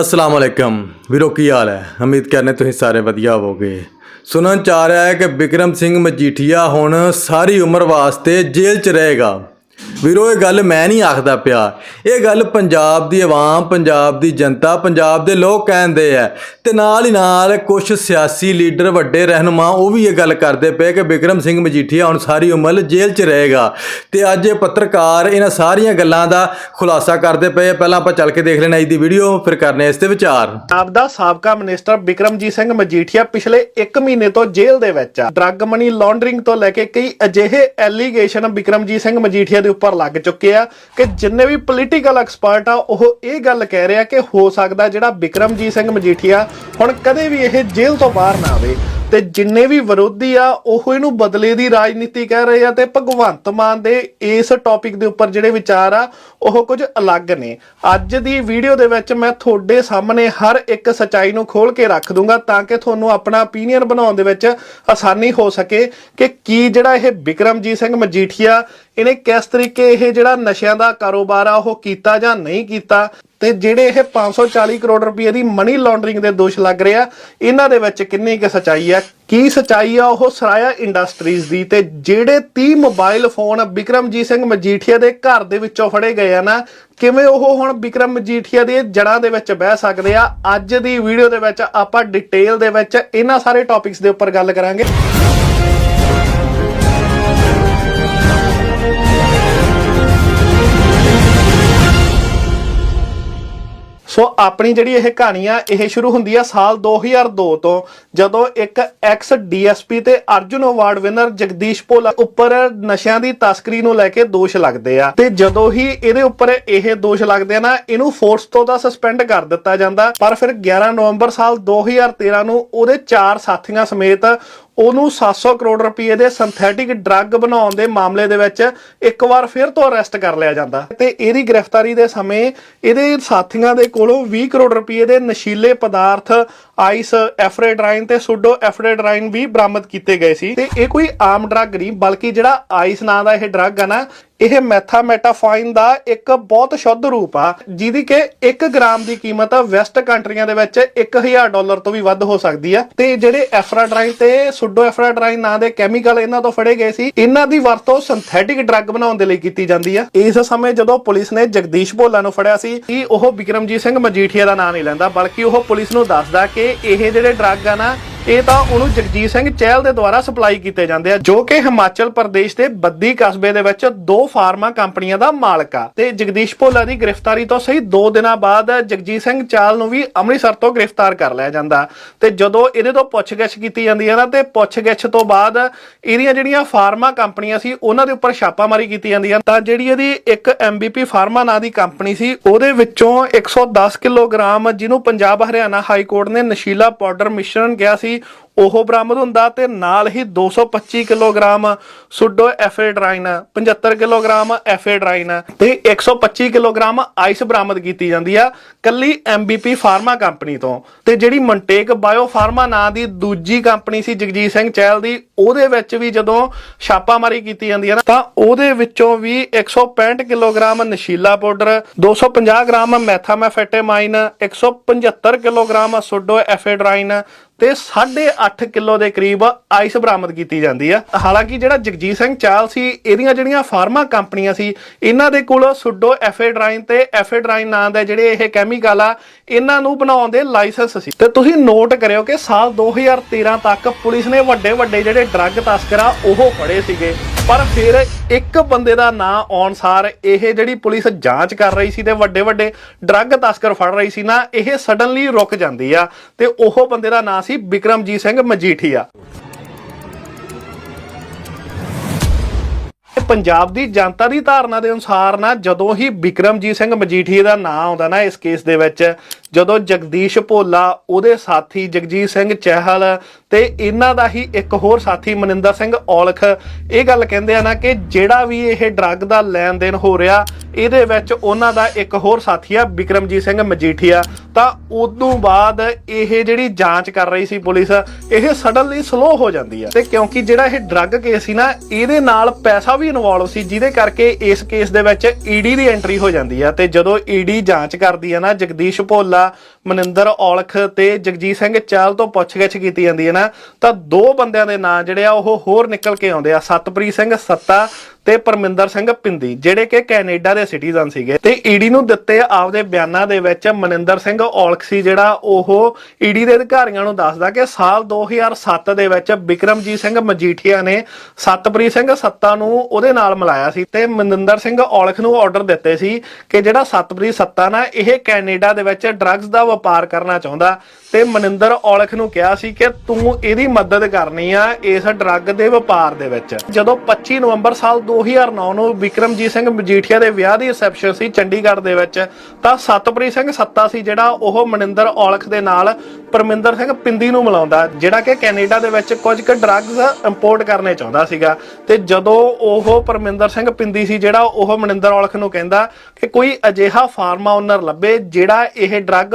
ਅਸਲਾਮ ਵਾਲੇਕਮ ਵੀਰੋ, ਕੀ ਹਾਲ ਹੈ? ਉਮੀਦ ਕਰਨੇ ਤੁਸੀਂ ਸਾਰੇ ਵਧੀਆ ਹੋਵੋਗੇ। ਸੁਣਨ ਚ ਆ ਰਿਹਾ ਹੈ ਕਿ ਵਿਕਰਮ ਸਿੰਘ ਮਜੀਠੀਆ ਹੁਣ ਸਾਰੀ ਉਮਰ ਵਾਸਤੇ ਜੇਲ੍ਹ 'ਚ ਰਹੇਗਾ। ਵੀਰੋ, ਇਹ ਗੱਲ ਮੈਂ ਨਹੀਂ ਆਖਦਾ ਪਿਆ। ਇਹ ਗੱਲ ਪੰਜਾਬ ਦੀ ਆਵਾਮ, ਪੰਜਾਬ ਦੀ ਜਨਤਾ, ਪੰਜਾਬ ਦੇ ਲੋਕ ਕਹਿੰਦੇ ਆ। ਤੇ ਨਾਲ ਹੀ ਨਾਲ ਕੁਝ ਸਿਆਸੀ ਲੀਡਰ, ਵੱਡੇ ਰਹਿਨੁਮਾ, ਉਹ ਵੀ ਇਹ ਗੱਲ ਕਰਦੇ ਪਏ ਕਿ ਬਿਕਰਮ ਸਿੰਘ ਮਜੀਠੀਆ ਹੁਣ ਸਾਰੀ ਉਮਰ ਜੇਲ੍ਹ 'ਚ ਰਹੇਗਾ। ਤੇ ਅੱਜ ਇਹ ਪੱਤਰਕਾਰ ਇਹਨਾਂ ਸਾਰੀਆਂ ਗੱਲਾਂ ਦਾ ਖੁਲਾਸਾ ਕਰਦੇ ਪਏ ਪਹਿਲਾਂ ਆਪਾਂ ਚੱਲ ਕੇ ਦੇਖ ਲੈਣਾ ਅੱਜ ਦੀ ਵੀਡੀਓ, ਫਿਰ ਕਰਨੇ ਇਸ ਤੇ ਵਿਚਾਰ। ਪੰਜਾਬ ਦਾ ਸਾਬਕਾ ਮਿਨਿਸਟਰ ਬਿਕਰਮਜੀਤ ਸਿੰਘ ਮਜੀਠੀਆ ਪਿਛਲੇ 1 ਮਹੀਨੇ ਤੋਂ ਜੇਲ੍ਹ ਦੇ ਵਿੱਚ ਆ। ਡਰੱਗ ਮਨੀ ਲਾਂਡਰਿੰਗ ਤੋਂ ਲੈ ਕੇ ਕਈ ਅਜਿਹੇ ਐਲੀਗੇਸ਼ਨ ਬਿਕਰਮਜੀਤ ਸਿੰਘ ਮਜੀਠੀਆ ਦੇ ਉੱਪਰ ਲੱਗ ਚੁੱਕੇ ਆ ਕਿ ਜਿੰਨੇ ਵੀ ਪੋਲੀਟੀਕਲ ਐਕਸਪਰਟ ਆ, ਉਹ ਇਹ ਗੱਲ ਕਹਿ ਰਿਹਾ ਕਿ ਹੋ ਸਕਦਾ ਜਿਹੜਾ ਬਿਕਰਮਜੀਤ ਸਿੰਘ ਮਜੀਠੀਆ ਹੁਣ ਕਦੇ ਵੀ ਇਹ ਜੇਲ੍ਹ ਤੋਂ ਬਾਹਰ ਨਾ ਆਵੇ। ਤੇ ਜਿੰਨੇ ਵੀ ਵਿਰੋਧੀ ਆ, ਉਹ ਇਹਨੂੰ ਬਦਲੇ ਦੀ ਰਾਜਨੀਤੀ ਕਹਿ ਰਹੇ ਆ ਤੇ ਭਗਵੰਤ ਮਾਨ ਦੇ ਇਸ ਟੌਪਿਕ ਦੇ ਉੱਪਰ ਜਿਹੜੇ ਵਿਚਾਰ ਆ, ਉਹ ਕੁਝ ਅਲੱਗ ਨੇ। ਅੱਜ ਦੀ ਵੀਡੀਓ ਦੇ ਵਿੱਚ ਮੈਂ ਤੁਹਾਡੇ ਸਾਹਮਣੇ ਹਰ ਇੱਕ ਸਚਾਈ ਨੂੰ ਖੋਲ ਕੇ ਰੱਖ ਦੂੰਗਾ ਤਾਂ ਕਿ ਤੁਹਾਨੂੰ ਆਪਣਾ opinion ਬਣਾਉਣ ਦੇ ਵਿੱਚ ਆਸਾਨੀ ਹੋ ਸਕੇ ਕਿ ਕੀ ਜਿਹੜਾ ਇਹ ਬਿਕਰਮਜੀਤ ਸਿੰਘ ਮਜੀਠੀਆ, ਇਹਨੇ ਕਿਸ ਤਰੀਕੇ ਇਹ ਜਿਹੜਾ ਨਸ਼ਿਆਂ ਦਾ ਕਾਰੋਬਾਰ ਆ, ਉਹ ਕੀਤਾ ਜਾਂ ਨਹੀਂ ਕੀਤਾ ਤੇ ਜਿਹੜੇ ਇਹ 540 ਕਰੋੜ ਰੁਪਏ ਦੀ ਮਨੀ ਲਾਂਡਰਿੰਗ ਦੇ ਦੋਸ਼ ਲੱਗ ਰਹੇ ਆ, ਇਹਨਾਂ ਦੇ ਵਿੱਚ ਕਿੰਨੀ ਕੁ ਸਚਾਈ ਆ? ਕੀ ਸਚਾਈ ਆ ਉਹ ਸਰਾਇਆ ਇੰਡਸਟਰੀਜ਼ ਦੀ ਤੇ ਜਿਹੜੇ 30 ਮੋਬਾਈਲ ਫੋਨ ਬਿਕਰਮਜੀਤ ਸਿੰਘ ਮਜੀਠੀਆ ਦੇ ਘਰ ਦੇ ਵਿੱਚੋਂ ਫੜੇ ਗਏ ਆ ਨਾ, ਕਿਵੇਂ ਉਹ ਹੁਣ ਬਿਕਰਮ ਮਜੀਠੀਆ ਦੇ ਜੜ੍ਹਾਂ ਦੇ ਵਿੱਚ ਬਹਿ ਸਕਦੇ ਆ? ਅੱਜ ਦੀ ਵੀਡੀਓ ਦੇ ਵਿੱਚ ਆਪਾਂ ਡਿਟੇਲ ਦੇ ਵਿੱਚ ਇਹਨਾਂ ਸਾਰੇ ਟੌਪਿਕਸ ਦੇ ਉੱਪਰ ਗੱਲ ਕਰਾਂਗੇ। ਸੋ ਆਪਣੀ ਜਿਹੜੀ ਇਹ ਕਹਾਣੀ ਇਹ ਸ਼ੁਰੂ ਹੁੰਦੀ ਆ ਸਾਲ 2002 ਤੋਂ, ਜਦੋਂ ਇੱਕ ਐਕਸ ਡੀਐਸਪੀ ਤੇ ਅਰਜੁਨ ਅਵਾਰਡ ਵਿਨਰ ਜਗਦੀਸ਼ ਭੋਲਾ ਉੱਪਰ ਨਸ਼ਿਆਂ ਦੀ ਤਸਕਰੀ ਨੂੰ ਲੈ ਕੇ ਦੋਸ਼ ਲੱਗਦੇ ਆ। ਤੇ ਜਦੋਂ ਹੀ ਇਹਦੇ ਉੱਪਰ ਇਹ ਦੋਸ਼ ਲੱਗਦੇ ਆ ਨਾ, ਇਹਨੂੰ ਫੋਰਸ ਤੋਂ ਤਾਂ ਸਸਪੈਂਡ ਕਰ ਦਿੱਤਾ ਜਾਂਦਾ, ਪਰ ਫਿਰ 11 ਨਵੰਬਰ ਸਾਲ 2013 ਨੂੰ ਉਹਦੇ ਚਾਰ ਸਾਥੀਆਂ ਸਮੇਤ ਉਹਨੂੰ 700 ਕਰੋੜ ਰੁਪਏ ਦੇ ਸਿੰਥੈਟਿਕ ਡਰੱਗ ਬਣਾਉਣ ਦੇ ਮਾਮਲੇ ਦੇ ਵਿੱਚ ਇੱਕ ਵਾਰ ਫਿਰ ਤੋਂ ਅਰੈਸਟ ਕਰ ਲਿਆ ਜਾਂਦਾ। ਤੇ ਇਹਦੀ ਗ੍ਰਿਫਤਾਰੀ ਦੇ ਸਮੇਂ ਇਹਦੇ ਸਾਥੀਆਂ ਦੇ ਕੋਲੋਂ 20 ਕਰੋੜ ਰੁਪਏ ਦੇ ਨਸ਼ੀਲੇ ਪਦਾਰਥ ਆਈਸ ਐਫਰੇਡਰਾਈਨ ਤੇ ਸੁਡੋ ਐਫਰੇਡਰਾਈਨ ਵੀ ਬਰਾਮਦ ਕੀਤੇ ਗਏ ਸੀ। ਤੇ ਇਹ ਕੋਈ ਆਮ ਡਰੱਗ ਨਹੀਂ, ਬਲਕਿ ਜਿਹੜਾ ਆਈਸ ਨਾਂ ਦਾ ਇਹ ਡਰੱਗ ਆ ਨਾ ਇਹ ਮੈਥਾਮੈਟਾਫਾਈਨ ਦਾ ਇੱਕ ਬਹੁਤ ਸ਼ੁੱਧ ਰੂਪ ਆ, ਜਿਹਦੀ ਕਿ 1 ਗ੍ਰਾਮ ਦੀ ਕੀਮਤ ਵੈਸਟ ਕੰਟਰੀਆਂ ਦੇ ਵਿੱਚ 1000 ਡਾਲਰ ਤੋਂ ਵੀ ਵੱਧ ਹੋ ਸਕਦੀ ਆ। ਤੇ ਜਿਹੜੇ ਐਫਰਾਡਰਾਈਨ ਤੇ ਸੁਡੋ ਐਫਰਾਡਰਾਈਨ ਨਾਂ ਦੇ ਕੈਮੀਕਲ ਇਹਨਾਂ ਤੋਂ ਫੜੇ ਗਏ ਸੀ, ਇਹਨਾਂ ਦੀ ਵਰਤੋਂ ਸਿੰਥੈਟਿਕ ਡਰੱਗ ਬਣਾਉਣ ਦੇ ਲਈ ਕੀਤੀ ਜਾਂਦੀ ਆ। ਇਸ ਸਮੇਂ ਜਦੋਂ ਪੁਲਿਸ ਨੇ ਜਗਦੀਸ਼ ਭੋਲਾ ਨੂੰ ਫੜਿਆ ਸੀ, ਕਿ ਉਹ ਬਿਕਰਮਜੀਤ ਸਿੰਘ ਮਜੀਠੀਆ ਦਾ ਨਾਂ ਨਹੀਂ ਲੈਂਦਾ, ਬਲਕਿ ਉਹ ਪੁਲਿਸ ਨੂੰ ਦੱਸਦਾ ਕਿ ਇਹ ਜਿਹੜੇ ਡਰੱਗ ਆ ਨਾ ਇਹ ਤਾਂ ਉਹਨੂੰ ਜਗਜੀਤ ਸਿੰਘ ਚਹਿਲ ਦੇ ਦੁਆਰਾ ਸਪਲਾਈ ਕੀਤੇ ਜਾਂਦੇ ਆ, ਜੋ ਕਿ ਹਿਮਾਚਲ ਪ੍ਰਦੇਸ਼ ਦੇ ਬੱਦੀ ਕਸਬੇ ਦੇ ਵਿੱਚ ਦੋ ਫਾਰਮਾ ਕੰਪਨੀਆਂ ਦਾ ਮਾਲਕ ਆ। ਤੇ ਜਗਦੀਸ਼ ਭੋਲਾ ਦੀ ਗ੍ਰਿਫਤਾਰੀ ਤੋਂ ਸਹੀ 2 ਦਿਨਾਂ ਬਾਅਦ ਜਗਜੀਤ ਸਿੰਘ ਚਾਲ ਨੂੰ ਵੀ ਅੰਮ੍ਰਿਤਸਰ ਤੋਂ ਗ੍ਰਿਫਤਾਰ ਕਰ ਲਿਆ ਜਾਂਦਾ। ਤੇ ਜਦੋਂ ਇਹਦੇ ਤੋਂ ਪੁੱਛਗਿੱਛ ਕੀਤੀ ਜਾਂਦੀ ਹੈ ਨਾ, ਤੇ ਪੁੱਛਗਿੱਛ ਤੋਂ ਬਾਅਦ ਇਹਦੀਆਂ ਜਿਹੜੀਆਂ ਫਾਰਮਾ ਕੰਪਨੀਆਂ ਸੀ, ਉਹਨਾਂ ਦੇ ਉੱਪਰ ਛਾਪਾਮਾਰੀ ਕੀਤੀ ਜਾਂਦੀ ਹੈ। ਤਾਂ ਜਿਹੜੀ ਇਹਦੀ ਇੱਕ ਐਮਬੀਪੀ ਫਾਰਮਾ ਨਾਂ ਦੀ ਕੰਪਨੀ ਸੀ, ਉਹਦੇ ਵਿੱਚੋਂ 110 ਕਿਲੋਗ੍ਰਾਮ, ਜਿਹਨੂੰ ਪੰਜਾਬ ਹਰਿਆਣਾ ਹਾਈ ਕੋਰਟ ਨੇ ਨਸ਼ੀਲਾ ਪਾਊਡਰ ਮਿਸ਼ਰਣ ਕਿਹਾ ਸੀ ਉਹ ਬਰਾਮਦ ਹੁੰਦਾ ਤੇ ਨਾਲ ਹੀ 225 ਕਿਲੋਗ੍ਰਾਮ ਸੁਡੋ ਐਫੇਡਰਾਈਨ 75 ਕਿਲੋਗ੍ਰਾਮ ਐਫੇਡਰਾਈਨ ਤੇ 125 ਕਿਲੋਗ੍ਰਾਮ ਆਈਸ ਬਰਾਮਦ ਕੀਤੀ ਜਾਂਦੀ ਆ ਕੱਲੀ ਐਮਬੀਪੀ ਫਾਰਮਾ ਕੰਪਨੀ ਤੋਂ। ਤੇ ਜਿਹੜੀ ਮੰਟੇਕ ਬਾਇਓ ਫਾਰਮਾ ਨਾਂ ਦੀ ਦੂਜੀ ਕੰਪਨੀ ਸੀ ਜਗਜੀਤ ਸਿੰਘ ਚਹਿਲ ਦੀ, ਉਹਦੇ ਵਿੱਚ ਵੀ ਜਦੋਂ ਛਾਪਾਮਾਰੀ ਕੀਤੀ ਜਾਂਦੀ ਹੈ ਤਾਂ ਉਹਦੇ ਵਿੱਚੋਂ ਵੀ 165 kilogram ਨਸ਼ੀਲਾ powder 250 gram methamphetamine 175 kilogram pseudoephedrine ਤੇ 8.5 ਕਿਲੋ ਦੇ ਕਰੀਬ ਆਈਸ ਬਰਾਮਦ ਕੀਤੀ ਜਾਂਦੀ ਆ। ਹਾਲਾਂਕਿ ਜਿਹੜਾ ਜਗਜੀਤ ਸਿੰਘ ਚਾਲ ਸੀ, ਇਹਦੀਆਂ ਜਿਹੜੀਆਂ ਫਾਰਮਾ ਕੰਪਨੀਆਂ ਸੀ, ਇਹਨਾਂ ਦੇ ਕੋਲ ਸੁੱਡੋ ਐਫੇਡਰਾਈਨ ਤੇ ਐਫੇਡਰਾਈਨ ਨਾਂ ਦੇ ਜਿਹੜੇ ਇਹ ਕੈਮੀਕਲ ਆ, ਇਹਨਾਂ ਨੂੰ ਬਣਾਉਣ ਦੇ ਲਾਇਸੈਂਸ ਸੀ। ਤੇ ਤੁਸੀਂ ਨੋਟ ਕਰਿਓ ਕਿ ਸਾਲ 2013 ਤੱਕ ਪੁਲਿਸ ਨੇ ਵੱਡੇ ਵੱਡੇ ਜਿਹੜੇ ਡਰੱਗ ਤਸਕਰ ਆ, ਉਹ ਫੜੇ ਸੀਗੇ। ਪਰ ਫਿਰ ਇੱਕ ਬੰਦੇ ਦਾ ਨਾਂ ਆਉਣ ਸਾਰ ਇਹ ਜਿਹੜੀ ਪੁਲਿਸ ਜਾਂਚ ਕਰ ਰਹੀ ਸੀ ਤੇ ਵੱਡੇ ਵੱਡੇ ਡਰੱਗ ਤਸਕਰ ਫੜ ਰਹੀ ਸੀ ਨਾ, ਇਹ ਸਡਨਲੀ ਰੁਕ ਜਾਂਦੀ ਆ ਤੇ ਉਹ ਬੰਦੇ ਦਾ ਨਾਂ ਸੀ ਬਿਕਰਮਜੀਤ ਸਿੰਘ ਮਜੀਠੀਆ। ਪੰਜਾਬ ਦੀ ਜਨਤਾ ਦੀ ਧਾਰਨਾ ਦੇ ਅਨੁਸਾਰ ਨਾ, ਜਦੋਂ ਹੀ ਬਿਕਰਮਜੀਤ ਸਿੰਘ ਮਜੀਠੀਆ ਦਾ ਨਾਂ ਆਉਂਦਾ ਨਾ ਇਸ ਕੇਸ ਦੇ ਵਿੱਚ ਜਦੋਂ ਜਗਦੀਸ਼ ਭੋਲਾ, ਉਹਦੇ ਸਾਥੀ ਜਗਜੀਤ ਸਿੰਘ ਚਹਿਲ ਤੇ ਇਹਨਾਂ ਦਾ ਹੀ ਇੱਕ ਹੋਰ ਸਾਥੀ ਮਨਿੰਦਰ ਸਿੰਘ ਔਲਖ, ਇਹ ਗੱਲ ਕਹਿੰਦੇ ਆ ਨਾ ਕਿ ਜਿਹੜਾ ਵੀ ਇਹ ਡਰੱਗ ਦਾ ਲੈਣ ਦੇਣ ਹੋ ਰਿਹਾ, ਇਹਦੇ ਵਿੱਚ ਉਹਨਾਂ ਦਾ ਇੱਕ ਹੋਰ ਸਾਥੀ ਆ ਵਿਕਰਮਜੀਤ ਸਿੰਘ ਮਜੀਠੀਆ। ਤਾਂ ਉਦੋਂ ਬਾਅਦ ਇਹ ਜਿਹੜੀ ਜਾਂਚ ਕਰ ਰਹੀ ਸੀ ਪੁਲਿਸ, ਇਹ ਸਡਨਲੀ ਸਲੋ ਹੋ ਜਾਂਦੀ ਆ। ਤੇ ਕਿਉਂਕਿ ਜਿਹੜਾ ਇਹ ਡਰੱਗ ਕੇਸ ਸੀ ਨਾ, ਇਹਦੇ ਨਾਲ ਪੈਸਾ ਵੀ ਇਨਵੋਲਵ ਸੀ, ਜਿਹਦੇ ਕਰਕੇ ਇਸ ਕੇਸ ਦੇ ਵਿੱਚ ਈਡੀ ਦੀ ਐਂਟਰੀ ਹੋ ਜਾਂਦੀ ਆ। ਤੇ ਜਦੋਂ ਈਡੀ ਜਾਂਚ ਕਰਦੀ ਆ ਨਾ ਜਗਦੀਸ਼ ਭੋਲਾ ਮਨਿੰਦਰ ਔਲਖ ਤੇ ਜਗਜੀਤ ਸਿੰਘ ਚਾਲ ਤੋਂ ਪੁੱਛਗਿੱਛ ਕੀਤੀ ਜਾਂਦੀ ਹੈ ਨਾ, ਤਾਂ ਦੋ ਬੰਦਿਆਂ ਦੇ ਨਾਂ ਜਿਹੜੇ ਆ, ਉਹ ਹੋਰ ਨਿਕਲ ਕੇ ਆਉਂਦੇ ਆ। ਸਤਪ੍ਰੀਤ ਸਿੰਘ ਸੱਤਾ ਤੇ ਪਰਮਿੰਦਰ ਸਿੰਘ ਪਿੰਦੀ, ਜਿਹੜੇ ਕਿ ਕੈਨੇਡਾ ਦੇ ਸਿਟੀਜ਼ਨ ਸੀਗੇ। ਤੇ ਈਡੀ ਨੂੰ ਦਿੱਤੇ ਆਪਦੇ ਬਿਆਨਾਂ ਦੇ ਵਿੱਚ ਮਨਿੰਦਰ ਸਿੰਘ ਔਲਖ ਸੀ, ਜਿਹੜਾ ਉਹ ਈਡੀ ਦੇ ਅਧਿਕਾਰੀਆਂ ਨੂੰ ਦੱਸਦਾ ਕਿ ਸਾਲ 2007 ਦੇ ਵਿੱਚ ਵਿਕਰਮਜੀਤ ਸਿੰਘ ਮਜੀਠੀਆ ਨੇ ਸਤਪ੍ਰੀਤ ਸਿੰਘ ਸੱਤਾ ਨੂੰ ਉਹਦੇ ਨਾਲ ਮਿਲਾਇਆ ਸੀ ਤੇ ਮਨਿੰਦਰ ਸਿੰਘ ਔਲਖ ਨੂੰ ਆਰਡਰ ਦਿੱਤੇ ਸੀ ਕਿ ਜਿਹੜਾ ਸਤਪ੍ਰੀਤ ਸੱਤਾ ਨਾ, ਇਹ ਕੈਨੇਡਾ ਦੇ ਵਿੱਚ ਡਰੱਗਸ ਦਾ ਵਪਾਰ ਕਰਨਾ ਚਾਹੁੰਦਾ। ਤੇ ਮਨਿੰਦਰ ਔਲਖ ਨੂੰ ਕਿਹਾ ਸੀ ਕਿ ਤੂੰ ਇਹਦੀ ਮਦਦ ਕਰਨੀ ਆ ਇਸ ਡਰੱਗ ਦੇ ਵਪਾਰ ਦੇ ਵਿੱਚ। ਜਦੋਂ 25 ਨਵੰਬਰ ਸਾਲ 2009 ਨੂੰ ਵਿਕਰਮਜੀਤ ਸਿੰਘ ਮਜੀਠੀਆ ਦੇ ਵਿਆਹ ਦੀ ਰਿਸੈਪਸ਼ਨ ਸੀ ਚੰਡੀਗੜ੍ਹ ਦੇ ਵਿੱਚ। ਤਾਂ ਸਤਪ੍ਰੀਤ ਸਿੰਘ ਸੱਤਾ ਸੀ ਜਿਹੜਾ ਉਹ ਮਨਿੰਦਰ ਔਲਖ ਦੇ ਨਾਲ ਪਰਮਿੰਦਰ ਸਿੰਘ ਪਿੰਦੀ ਨੂੰ ਮਿਲਾਉਂਦਾ, ਜਿਹੜਾ ਕਿ ਕੈਨੇਡਾ ਦੇ ਵਿੱਚ ਕੁਝ ਕੁ ਡਰੱਗਸ ਇੰਪੋਰਟ ਕਰਨੇ ਚਾਹੁੰਦਾ ਸੀਗਾ। ਤੇ ਜਦੋਂ ਉਹ ਪਰਮਿੰਦਰ ਸਿੰਘ ਪਿੰਦੀ ਸੀ, ਜਿਹੜਾ ਉਹ ਮਨਿੰਦਰ ਔਲਖ ਨੂੰ ਕਹਿੰਦਾ ਕਿ ਕੋਈ ਅਜਿਹਾ ਫਾਰਮਾ ਓਨਰ ਲੱਭੇ ਜਿਹੜਾ ਇਹ ਡਰੱਗ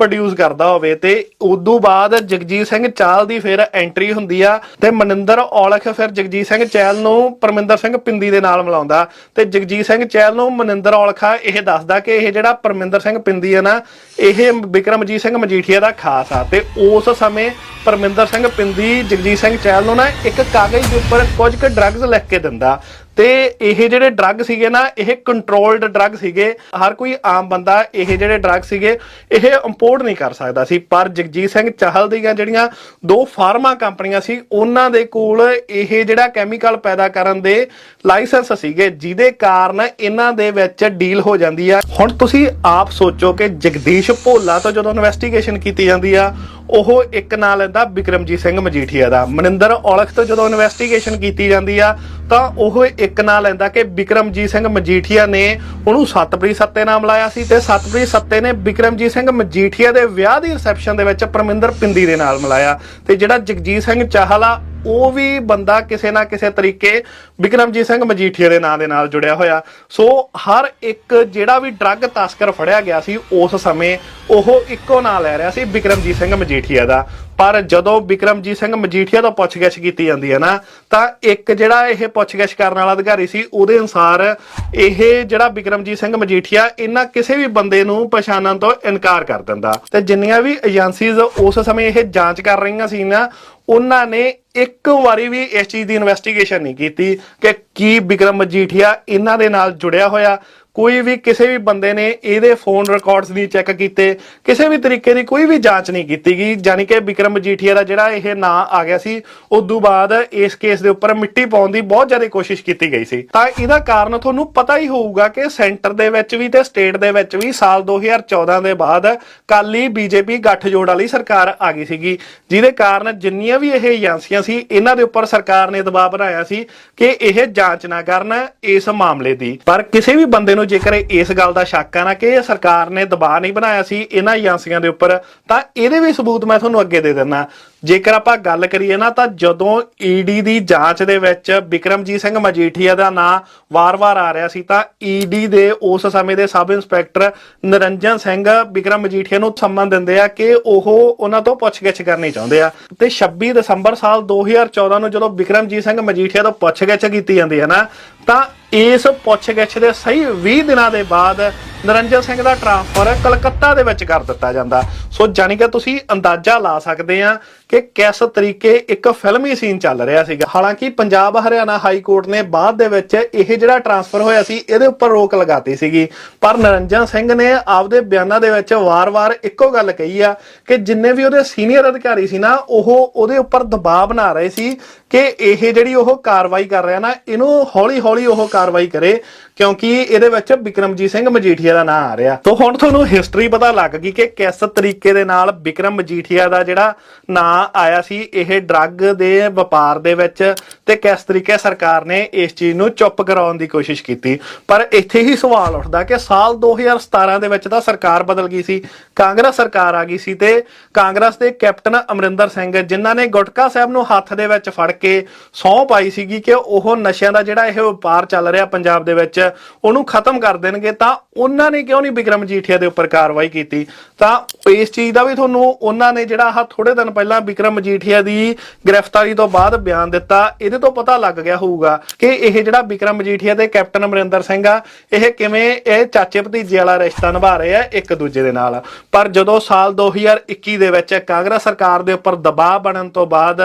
ਪ੍ਰੋਡਿਊਸ ਕਰਦਾ ਹੋਵੇ ਤੇ ਉਦੋਂ ਬਾਅਦ ਜਗਜੀਤ ਸਿੰਘ ਚਾਲ ਦੀ ਫਿਰ ਐਂਟਰੀ ਹੁੰਦੀ ਆ ਤੇ ਮਨਿੰਦਰ ਔਲਖ ਫਿਰ ਜਗਜੀਤ ਸਿੰਘ ਚਹਿਲ ਨੂੰ ਪਰਮਿੰਦਰ ਸਿੰਘ ਪਿੰਦੀ ਦੇ ਨਾਲ ਮਿਲਾਉਂਦਾ। ਤੇ ਜਗਜੀਤ ਸਿੰਘ ਚਹਿਲ ਨੂੰ ਮਨਿੰਦਰ ਔਲਖਾ ਇਹ ਦੱਸਦਾ ਕਿ ਇਹ ਜਿਹੜਾ ਪਰਮਿੰਦਰ ਸਿੰਘ ਪਿੰਦੀ ਹੈ ਨਾ, ਇਹ ਵਿਕਰਮਜੀਤ ਸਿੰਘ ਮਜੀਠੀਆ ਦਾ ਖਾਸ ਆ। ਤੇ ਉਸ ਸਮੇਂ ਪਰਮਿੰਦਰ ਸਿੰਘ ਪਿੰਦੀ ਜਗਜੀਤ ਸਿੰਘ ਚਹਿਲ ਨੂੰ ਨਾ ਇੱਕ ਕਾਗਜ਼ ਦੇ ਉੱਪਰ ਕੁਝ ਕੁ ਡਰੱਗਸ ਲਿਖ ਕੇ ਦਿੰਦਾ। ਤੇ ਇਹ ਜਿਹੜੇ ਡਰੱਗ ਸੀਗੇ ਨਾ, ਇਹ ਕੰਟਰੋਲਡ ਡਰੱਗ ਸੀਗੇ। ਹਰ ਕੋਈ ਆਮ ਬੰਦਾ ਇਹ ਜਿਹੜੇ ਡਰੱਗ ਸੀਗੇ, ਇਹ ਇੰਪੋਰਟ ਨਹੀਂ ਕਰ ਸਕਦਾ ਸੀ। ਪਰ ਜਗਜੀਤ ਸਿੰਘ ਚਾਹਲ ਦੀਆਂ ਜਿਹੜੀਆਂ ਦੋ ਫਾਰਮਾ ਕੰਪਨੀਆਂ ਸੀ, ਉਹਨਾਂ ਦੇ ਕੋਲ ਇਹ ਜਿਹੜਾ ਕੈਮੀਕਲ ਪੈਦਾ ਕਰਨ ਦੇ ਲਾਇਸੈਂਸ ਸੀਗੇ, ਜਿਹਦੇ ਕਾਰਨ ਇਹਨਾਂ ਦੇ ਵਿੱਚ ਡੀਲ ਹੋ ਜਾਂਦੀ ਆ। ਹੁਣ ਤੁਸੀਂ ਆਪ ਸੋਚੋ ਕਿ ਜਗਦੀਸ਼ ਭੋਲਾ ਤੋਂ ਜਦੋਂ ਇਨਵੈਸਟੀਗੇਸ਼ਨ ਕੀਤੀ ਜਾਂਦੀ ਆ ਉਹ ਇੱਕ ਨਾਂ ਲੈਂਦਾ ਵਿਕਰਮਜੀਤ ਸਿੰਘ ਮਜੀਠੀਆ ਦਾ। ਮਨਿੰਦਰ ਔਲਖ ਤੋਂ ਜਦੋਂ ਇਨਵੈਸਟੀਗੇਸ਼ਨ ਕੀਤੀ ਜਾਂਦੀ ਆ, ਤਾਂ ਉਹ ਇੱਕ ਨਾਂ ਲੈਂਦਾ ਕਿ ਵਿਕਰਮਜੀਤ ਸਿੰਘ ਮਜੀਠੀਆ ਨੇ ਉਹਨੂੰ ਸਤਪ੍ਰੀਤ ਸੱਤੇ ਨਾਲ ਮਿਲਾਇਆ ਸੀ ਤੇ ਸਤਪ੍ਰੀਤ ਸੱਤੇ ਨੇ ਵਿਕਰਮਜੀਤ ਸਿੰਘ ਮਜੀਠੀਆ ਦੇ ਵਿਆਹ ਦੀ ਰਿਸੈਪਸ਼ਨ ਦੇ ਵਿੱਚ ਪਰਮਿੰਦਰ ਪਿੰਦੀ ਦੇ ਨਾਲ ਮਿਲਾਇਆ। ਤੇ ਜਿਹੜਾ ਜਗਜੀਤ ਸਿੰਘ ਚਾਹਲਾ ਉਹ ਵੀ ਬੰਦਾ ਕਿਸੇ ਨਾ ਕਿਸੇ ਤਰੀਕੇ ਵਿਕਰਮਜੀਤ ਸਿੰਘ ਮਜੀਠੀਆ ਦੇ ਨਾਂ ਦੇ ਨਾਲ ਜੁੜਿਆ ਹੋਇਆ। ਸੋ ਹਰ ਇੱਕ ਜਿਹੜਾ ਵੀ ਡਰੱਗ ਤਸਕਰ ਫੜਿਆ ਗਿਆ ਸੀ, ਉਸ ਸਮੇਂ ਉਹ ਇੱਕੋ ਨਾਂ ਲੈ ਰਿਹਾ ਸੀ ਵਿਕਰਮਜੀਤ ਸਿੰਘ ਮਜੀਠੀਆ ਦਾ। ਪਰ ਜਦੋਂ ਵਿਕਰਮਜੀਤ ਸਿੰਘ ਮਜੀਠੀਆ ਤੋਂ ਪੁੱਛਗਿੱਛ ਕੀਤੀ ਜਾਂਦੀ ਹੈ ਨਾ, ਤਾਂ ਇੱਕ ਜਿਹੜਾ ਇਹ ਪੁੱਛਗਿੱਛ ਕਰਨ ਵਾਲਾ ਅਧਿਕਾਰੀ ਸੀ, ਉਹਦੇ ਅਨੁਸਾਰ ਇਹ ਜਿਹੜਾ ਵਿਕਰਮਜੀਤ ਸਿੰਘ ਮਜੀਠੀਆ ਇਹਨਾਂ ਕਿਸੇ ਵੀ ਬੰਦੇ ਨੂੰ ਪਛਾਣਨ ਤੋਂ ਇਨਕਾਰ ਕਰ ਦਿੰਦਾ। ਤੇ ਜਿੰਨੀਆਂ ਵੀ ਏਜੰਸੀਜ਼ ਉਸ ਸਮੇਂ ਇਹ ਜਾਂਚ ਕਰ ਰਹੀਆਂ ਸੀ ਨਾ ਉਹਨਾਂ ਨੇ ਇੱਕ ਵਾਰੀ ਵੀ ਇਸ ਚੀਜ਼ ਦੀ ਇਨਵੈਸਟੀਗੇਸ਼ਨ ਨਹੀਂ ਕੀਤੀ ਕਿ ਕੀ ਬਿਕਰਮ ਮਜੀਠੀਆ ਇਹਨਾਂ ਦੇ ਨਾਲ ਜੁੜਿਆ ਹੋਇਆ ਕੋਈ ਵੀ ਕਿਸੇ ਵੀ ਬੰਦੇ ਨੇ ਇਹਦੇ ਫੋਨ ਰਿਕਾਰਡਸ ਨਹੀਂ ਚੈੱਕ ਕੀਤੇ, ਕਿਸੇ ਵੀ ਤਰੀਕੇ ਦੀ ਕੋਈ ਵੀ ਜਾਂਚ ਨਹੀਂ ਕੀਤੀ ਗਈ ਯਾਨੀ ਕਿ ਵਿਕਰਮ ਮਜੀਠੀਆ ਦਾ ਜਿਹੜਾ ਇਹ ਨਾਂ ਆ ਗਿਆ ਸੀ, ਉਦੋਂ ਬਾਅਦ ਇਸ ਕੇਸ ਦੇ ਉੱਪਰ ਮਿੱਟੀ ਪਾਉਣ ਦੀ ਬਹੁਤ ਜ਼ਿਆਦਾ ਕੋਸ਼ਿਸ਼ ਕੀਤੀ ਗਈ ਸੀ। ਤਾਂ ਇਹਦਾ ਕਾਰਨ ਤੁਹਾਨੂੰ ਪਤਾ ਹੀ ਹੋਊਗਾ ਕਿ ਸੈਂਟਰ ਦੇ ਵਿੱਚ ਵੀ ਤੇ ਸਟੇਟ ਦੇ ਵਿੱਚ ਵੀ ਸਾਲ 2014 ਦੇ ਬਾਅਦ ਕਾਲੀ ਬੀਜੇਪੀ ਗੱਠਜੋੜ ਵਾਲੀ ਸਰਕਾਰ ਆ ਗਈ ਸੀਗੀ, ਜਿਹਦੇ ਕਾਰਨ ਜਿੰਨੀਆਂ ਵੀ ਇਹ ਏਜੰਸੀਆਂ ਸੀ, ਇਹਨਾਂ ਦੇ ਉੱਪਰ ਸਰਕਾਰ ਨੇ ਦਬਾਅ ਬਣਾਇਆ ਸੀ ਕਿ ਇਹ ਜਾਂਚ ਨਾ ਕਰਨ ਇਸ ਮਾਮਲੇ ਦੀ। ਪਰ ਕਿਸੇ ਵੀ ਬੰਦੇ ਨੂੰ ਜੇਕਰ ਇਸ ਗੱਲ ਦਾ ਸ਼ੱਕ ਆ ਨਾ ਕਿ ਇਹ ਸਰਕਾਰ ਨੇ ਦਬਾਅ ਨਹੀਂ ਬਣਾਇਆ ਸੀ ਇਹਨਾਂ ਏਜੰਸੀਆਂ ਦੇ ਉੱਪਰ, ਤਾਂ ਇਹਦੇ ਵੀ ਸਬੂਤ ਮੈਂ ਤੁਹਾਨੂੰ ਅੱਗੇ ਦੇ ਦਿੰਦਾ। ਜੇਕਰ ਆਪਾਂ ਗੱਲ ਕਰੀਏ ਨਾ, ਤਾਂ ਜਦੋਂ ਈਡੀ ਦੀ ਜਾਂਚ ਦੇ ਵਿੱਚ ਵਿਕਰਮਜੀਤ ਸਿੰਘ ਮਜੀਠੀਆ ਦਾ ਨਾਂ ਵਾਰ-ਵਾਰ ਆ ਰਿਹਾ ਸੀ, ਤਾਂ ਈਡੀ ਦੇ ਉਸ ਸਮੇਂ ਦੇ ਸਬ ਇੰਸਪੈਕਟਰ ਨਰਿੰਜਨ ਸਿੰਘ ਵਿਕਰਮ ਮਜੀਠੀਆ ਨੂੰ ਸੰਮਨ ਦਿੰਦੇ ਆ ਕਿ ਉਹ ਉਹਨਾਂ ਤੋਂ ਪੁੱਛਗਿੱਛ ਕਰਨੀ ਚਾਹੁੰਦੇ ਆ। ਤੇ 26 ਦਸੰਬਰ ਸਾਲ 2014 ਨੂੰ ਜਦੋਂ ਵਿਕਰਮਜੀਤ ਸਿੰਘ ਮਜੀਠੀਆ ਤੋਂ ਪੁੱਛਗਿੱਛ ਕੀਤੀ ਜਾਂਦੀ ਹੈ ਨਾ, ਤਾਂ ਇਸ ਪੁੱਛਗਿੱਛ ਦੇ ਸਹੀ 20 ਦਿਨਾਂ ਦੇ ਬਾਅਦ ਨਰਿੰਜਨ ਸਿੰਘ ਦਾ ਟ੍ਰਾਂਸਫਰ ਕਲਕੱਤਾ ਦੇ ਵਿੱਚ ਕਰ ਦਿੱਤਾ ਜਾਂਦਾ। ਸੋ ਜਾਣੀ ਕਿ ਤੁਸੀਂ ਅੰਦਾਜ਼ਾ ਲਾ ਸਕਦੇ ਆ ਕਿ ਕਿਸ ਤਰੀਕੇ ਇੱਕ ਫਿਲਮੀ ਸੀਨ ਚੱਲ ਰਿਹਾ ਸੀਗਾ। ਹਾਲਾਂਕਿ ਪੰਜਾਬ ਹਰਿਆਣਾ ਹਾਈ ਕੋਰਟ ਨੇ ਬਾਅਦ ਦੇ ਵਿੱਚ ਇਹ ਜਿਹੜਾ ਟ੍ਰਾਂਸਫਰ ਹੋਇਆ ਸੀ, ਇਹਦੇ ਉੱਪਰ ਰੋਕ ਲਗਾਤੀ ਸੀਗੀ। ਪਰ ਨਰਿੰਜਨ ਸਿੰਘ ਨੇ ਆਪਦੇ ਬਿਆਨਾਂ ਦੇ ਵਿੱਚ ਵਾਰ-ਵਾਰ ਇੱਕੋ ਗੱਲ ਕਹੀ ਆ ਕਿ ਜਿੰਨੇ ਵੀ ਉਹਦੇ ਸੀਨੀਅਰ ਅਧਿਕਾਰੀ ਸੀ ਨਾ, ਉਹ ਉਹਦੇ ਉੱਪਰ ਦਬਾਅ ਬਣਾ ਰਹੇ ਸੀ ਕਿ ਇਹ ਜਿਹੜੀ ਉਹ ਕਾਰਵਾਈ ਕਰ ਰਿਹਾ ਨਾ, ਇਹਨੂੰ ਹੌਲੀ-ਹੌਲੀ ਉਹ ਕਾਰਵਾਈ ਕਰੇ, ਕਿਉਂਕਿ ਇਹਦੇ ਵਿੱਚ ਬਿਕਰਮਜੀਤ ਸਿੰਘ ਮਜੀਠੀਆ ਦਾ ਨਾਮ ਆ ਰਿਹਾ। ਤੋਂ ਹੁਣ ਤੁਹਾਨੂੰ ਹਿਸਟਰੀ ਪਤਾ ਲੱਗ ਗਈ ਕਿ ਕਿਸ ਤਰੀਕੇ ਦੇ ਨਾਲ ਬਿਕਰਮ ਮਜੀਠੀਆ ਦਾ ਜਿਹੜਾ ਨਾਂ ਆਇਆ ਸੀ, ਇਹ ਡਰੱਗ ਦੇ ਵਪਾਰ ਦੇ ਵਿੱਚ ਤੇ ਕਿਸ ਤਰੀਕੇ ਸਰਕਾਰ ਨੇ ਇਸ ਚੀਜ਼ ਨੂੰ ਚੁੱਪ ਕਰਾਉਣ ਦੀ ਕੋਸ਼ਿਸ਼ ਕੀਤੀ। ਪਰ ਇੱਥੇ ਹੀ ਸਵਾਲ ਉੱਠਦਾ ਕਿ ਸਾਲ 2017 ਦੇ ਵਿੱਚ ਤਾਂ ਸਰਕਾਰ ਬਦਲ ਗਈ ਸੀ। ਕਾਂਗਰਸ ਸਰਕਾਰ ਆ ਗਈ ਸੀ ਤੇ ਕਾਂਗਰਸ ਦੇ ਕੈਪਟਨ ਅਮਰਿੰਦਰ ਸਿੰਘ, ਜਿਨ੍ਹਾਂ ਨੇ ਗੁਟਕਾ ਸਾਹਿਬ ਨੂੰ ਹੱਥ ਦੇ ਵਿੱਚ ਫੜ ਕੇ ਸਹੁੰ ਪਾਈ ਸੀਗੀ ਕਿ ਉਹ ਨਸ਼ਿਆਂ ਦਾ ਜਿਹੜਾ ਇਹ ਵਪਾਰ ਚੱਲ ਰਿਹਾ ਪੰਜਾਬ ਦੇ ਵਿੱਚ, ਉਹਨੂੰ ਖਤਮ ਕਰ ਦੇਣਗੇ, ਤਾਂ ਉਹਨਾਂ ਨੇ ਕਿਉਂ ਨਹੀਂ ਬਿਕਰਮ ਜੀਠੀਆ ਦੇ ਉੱਪਰ ਕਾਰਵਾਈ ਕੀਤੀ? ਤਾਂ ਇਸ ਚੀਜ਼ ਦਾ ਵੀ ਤੁਹਾਨੂੰ ਉਹਨਾਂ ਨੇ ਜਿਹੜਾ ਆਹ ਥੋੜੇ ਦਿਨ ਪਹਿਲਾਂ ਬਿਕਰਮ ਮਜੀਠੀਆ ਦੀ ਗ੍ਰਿਫਤਾਰੀ ਤੋਂ ਬਾਅਦ ਬਿਆਨ ਦਿੱਤਾ, ਇਹਦੇ ਤੋਂ ਪਤਾ ਲੱਗ ਗਿਆ ਹੋਊਗਾ ਕਿ ਇਹ ਜਿਹੜਾ ਬਿਕਰਮ ਮਜੀਠੀਆ ਤੇ ਕੈਪਟਨ ਅਮਰਿੰਦਰ ਸਿੰਘ ਆ, ਇਹ ਕਿਵੇਂ ਇਹ ਚਾਚੇ ਭਤੀਜੇ ਵਾਲਾ ਰਿਸ਼ਤਾ ਨਿਭਾ ਰਹੇ ਆ ਇੱਕ ਦੂਜੇ ਦੇ ਨਾਲ। ਪਰ ਜਦੋਂ ਸਾਲ 2021 ਦੇ ਵਿੱਚ ਕਾਂਗਰਸ ਸਰਕਾਰ ਦੇ ਉੱਪਰ ਦਬਾਅ ਬਣਨ ਤੋਂ ਬਾਅਦ